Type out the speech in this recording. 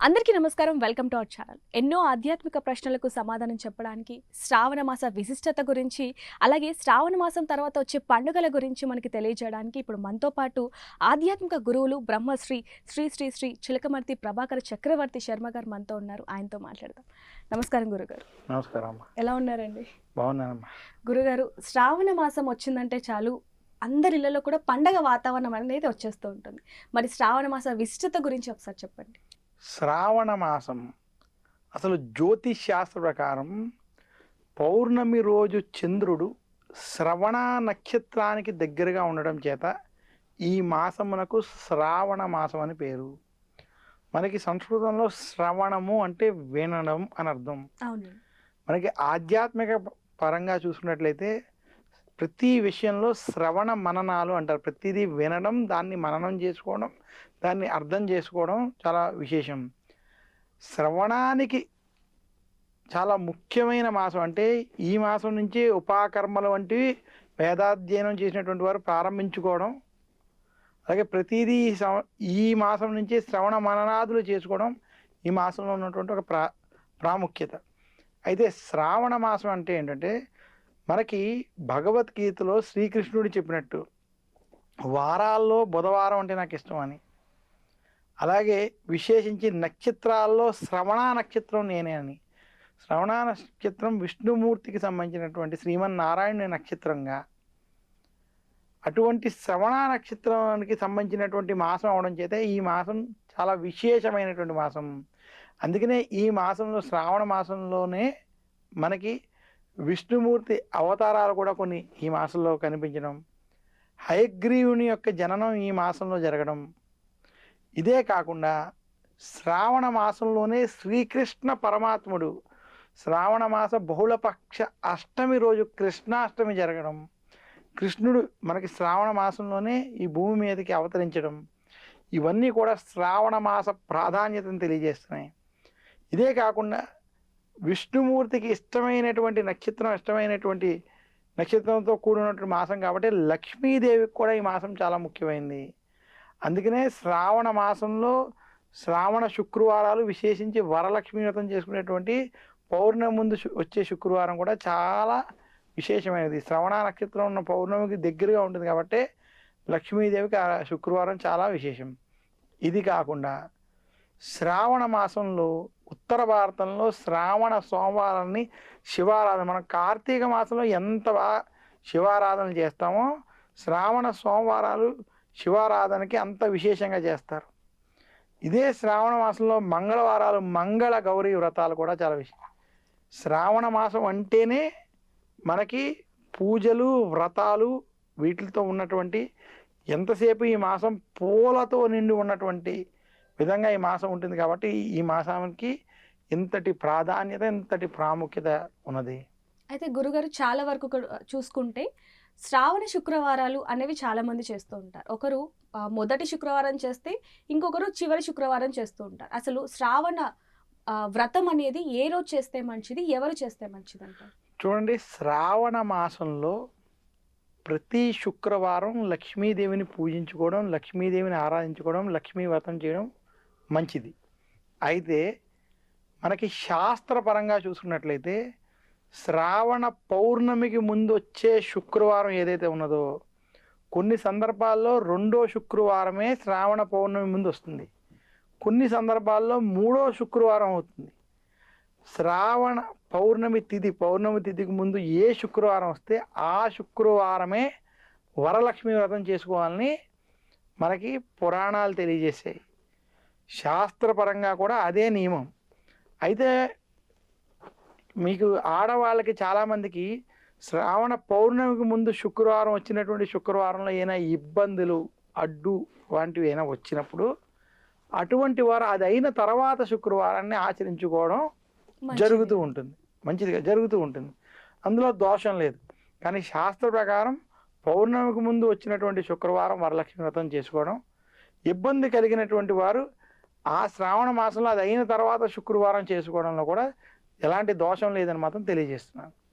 అందరికీ నమస్కారం. Welcome to our channel. ఎన్నో ఆధ్యాత్మిక ప్రశ్నలకు సమాధానం చెప్పడానికి శ్రావణ మాస విశిష్టత గురించి అలాగే శ్రావణ మాసం తర్వాత వచ్చే పండుగల గురించి మనకి తెలియజేయడానికి ఇప్పుడు మనతో పాటు ఆధ్యాత్మిక గురువులు బ్రహ్మశ్రీ శ్రీ శ్రీ శ్రీ చిలకమర్తి ప్రభాకర్ చక్రవర్తి శర్మ గారు మనతో ఉన్నారు. ఆయనతో మాట్లాడదాం. నమస్కారం గురుగారు. నమస్కారం ఎలా ఉన్నారండి? బాగున్నానమ్మా. గురుగారు శ్రావణ మాసం వచ్చిందంటే చాలు అందరి ఇళ్ళలో కూడా పండగ వాతావరణం అనేది వచ్చేస్తూ ఉంటుంది. మరి శ్రావణ మాస విశిష్టత గురించి ఒకసారి చెప్పండి. శ్రావణ మాసం. అసలు జ్యోతిష్ శాస్త్ర ప్రకారం పౌర్ణమి రోజు చంద్రుడు శ్రవణ నక్షత్రానికి దగ్గరగా ఉండడం చేత ఈ మాసమునకు శ్రావణ మాసం అని పేరు. మనకి సంస్కృతంలో శ్రవణము అంటే వినడం అని అర్థం మనకి ఆధ్యాత్మిక పరంగా చూసుకున్నట్లయితే ప్రతి విషయంలో శ్రవణ మననాలు అంటారు. ప్రతిదీ వినడం దాన్ని మననం చేసుకోవడం దాన్ని అర్థం చేసుకోవడం చాలా విశేషం. శ్రవణానికి చాలా ముఖ్యమైన మాసం అంటే ఈ మాసం నుంచి ఉపాకర్మలు వంటివి వేదాధ్యయనం చేసినటువంటి వారు ప్రారంభించుకోవడం. అలాగే ప్రతిదీ ఈ ఈ మాసం నుంచి శ్రవణ మననాదులు చేసుకోవడం ఈ మాసంలో ఉన్నటువంటి ఒక ప్రా ప్రాముఖ్యత. అయితే శ్రావణ మాసం అంటే ఏంటంటే మనకి భగవద్గీతలో శ్రీకృష్ణుడు చెప్పినట్టు వారాల్లో బుధవారం అంటే నాకు ఇష్టం అని. అలాగే విశేషించి నక్షత్రాల్లో శ్రవణ నక్షత్రం నేనే అని. శ్రవణ నక్షత్రం విష్ణుమూర్తికి సంబంధించినటువంటి శ్రీమన్నారాయణ నక్షత్రంగా అటువంటి శ్రవణ నక్షత్రానికి సంబంధించినటువంటి మాసం అవడం చేత ఈ మాసం చాలా విశేషమైనటువంటి మాసం. అందుకనే ఈ మాసంలో శ్రావణ మాసంలోనే మనకి విష్ణుమూర్తి అవతారాలు కూడా కొన్ని ఈ మాసంలో కనిపించడం హయగ్రీవుని యొక్క జననం ఈ మాసంలో జరగడం. ఇదే కాకుండా శ్రావణ మాసంలోనే శ్రీకృష్ణ పరమాత్ముడు శ్రావణ మాస బహుళపక్ష అష్టమి రోజు కృష్ణాష్టమి జరగడం. కృష్ణుడు మనకి శ్రావణ మాసంలోనే ఈ భూమి మీదకి అవతరించడం. ఇవన్నీ కూడా శ్రావణ మాస ప్రాధాన్యతను తెలియజేస్తున్నాయి. ఇదే కాకుండా విష్ణుమూర్తికి ఇష్టమైనటువంటి నక్షత్రం ఇష్టమైనటువంటి నక్షత్రంతో కూడినటువంటి మాసం కాబట్టి లక్ష్మీదేవికి కూడా ఈ మాసం చాలా ముఖ్యమైనది అందుకనే శ్రావణ మాసంలో శ్రావణ శుక్రవారాలు విశేషించి వరలక్ష్మీ వ్రతం చేసుకునేటువంటి పౌర్ణమి ముందు వచ్చే శుక్రవారం కూడా చాలా విశేషమైనది. శ్రవణ నక్షత్రం ఉన్న పౌర్ణమికి దగ్గరగా ఉంటుంది కాబట్టి లక్ష్మీదేవికి ఆ శుక్రవారం చాలా విశేషం. ఇది కాకుండా శ్రావణ మాసంలో ఉత్తర భారతంలో శ్రావణ సోమవారాన్ని శివారాధన. మనం కార్తీక మాసంలో ఎంత బాగా శివారాధన చేస్తామో శ్రావణ సోమవారాలు శివారాధనకి అంత విశేషంగా చేస్తారు. ఇదే శ్రావణ మాసంలో మంగళవారాలు మంగళ గౌరీ వ్రతాలు కూడా చాలా విషయం శ్రావణ మాసం అంటేనే మనకి పూజలు వ్రతాలు వీటితో ఉన్నటువంటి ఎంతసేపు ఈ మాసం పూలతో నిండి ఉన్నటువంటి విధంగా ఈ మాసం ఉంటుంది కాబట్టి ఈ మాసానికి ఇంతటి ప్రాధాన్యత ఇంతటి ప్రాముఖ్యత ఉన్నది. అయితే గురుగారు చాలా వరకు చూసుకుంటే శ్రావణ శుక్రవారాలు అనేవి చాలా మంది చేస్తూ ఉంటారు. ఒకరు మొదటి శుక్రవారం చేస్తే ఇంకొకరు చివరి శుక్రవారం చేస్తూ ఉంటారు. అసలు శ్రావణ వ్రతం అనేది ఏ రోజు చేస్తే మంచిది ఎవరు చేస్తే మంచిది అంటారు చూడండి శ్రావణ మాసంలో ప్రతి శుక్రవారం లక్ష్మీదేవిని పూజించుకోవడం లక్ష్మీదేవిని ఆరాధించుకోవడం లక్ష్మీ వ్రతం చేయడం మంచిది. అయితే మనకి శాస్త్రపరంగా చూసుకున్నట్లయితే శ్రావణ పౌర్ణమికి ముందు వచ్చే శుక్రవారం ఏదైతే ఉన్నదో కొన్ని సందర్భాల్లో రెండో శుక్రవారమే శ్రావణ పౌర్ణమి ముందు వస్తుంది. కొన్ని సందర్భాల్లో మూడో శుక్రవారం అవుతుంది. శ్రావణ పౌర్ణమి తిథి పౌర్ణమి తిథికి ముందు ఏ శుక్రవారం వస్తే ఆ శుక్రవారమే వరలక్ష్మి వ్రతం చేసుకోవాలని మనకి పురాణాలు తెలియజేసాయి శాస్త్రపరంగా కూడా అదే నియమం. అయితే మీకు ఆడవాళ్ళకి చాలామందికి శ్రావణ పౌర్ణమికి ముందు శుక్రవారం వచ్చినటువంటి శుక్రవారంలో ఏమైనా ఇబ్బందులు అడ్డు వంటివి అయినా వచ్చినప్పుడు అటువంటి వారు అది అయిన తర్వాత శుక్రవారాన్ని ఆచరించుకోవడం. జరుగుతూ ఉంటుంది. మంచిదిగా జరుగుతూ ఉంటుంది. అందులో దోషం లేదు. కానీ శాస్త్ర ప్రకారం పౌర్ణమికి ముందు వచ్చినటువంటి శుక్రవారం వరలక్ష్మి వ్రతం చేసుకోవడం ఇబ్బంది కలిగినటువంటి వారు ఆ శ్రావణ మాసంలో అది అయిన తర్వాత శుక్రవారం చేసుకోవడంలో కూడా ఎలాంటి దోషం లేదని మాత్రం తెలియజేస్తున్నాను.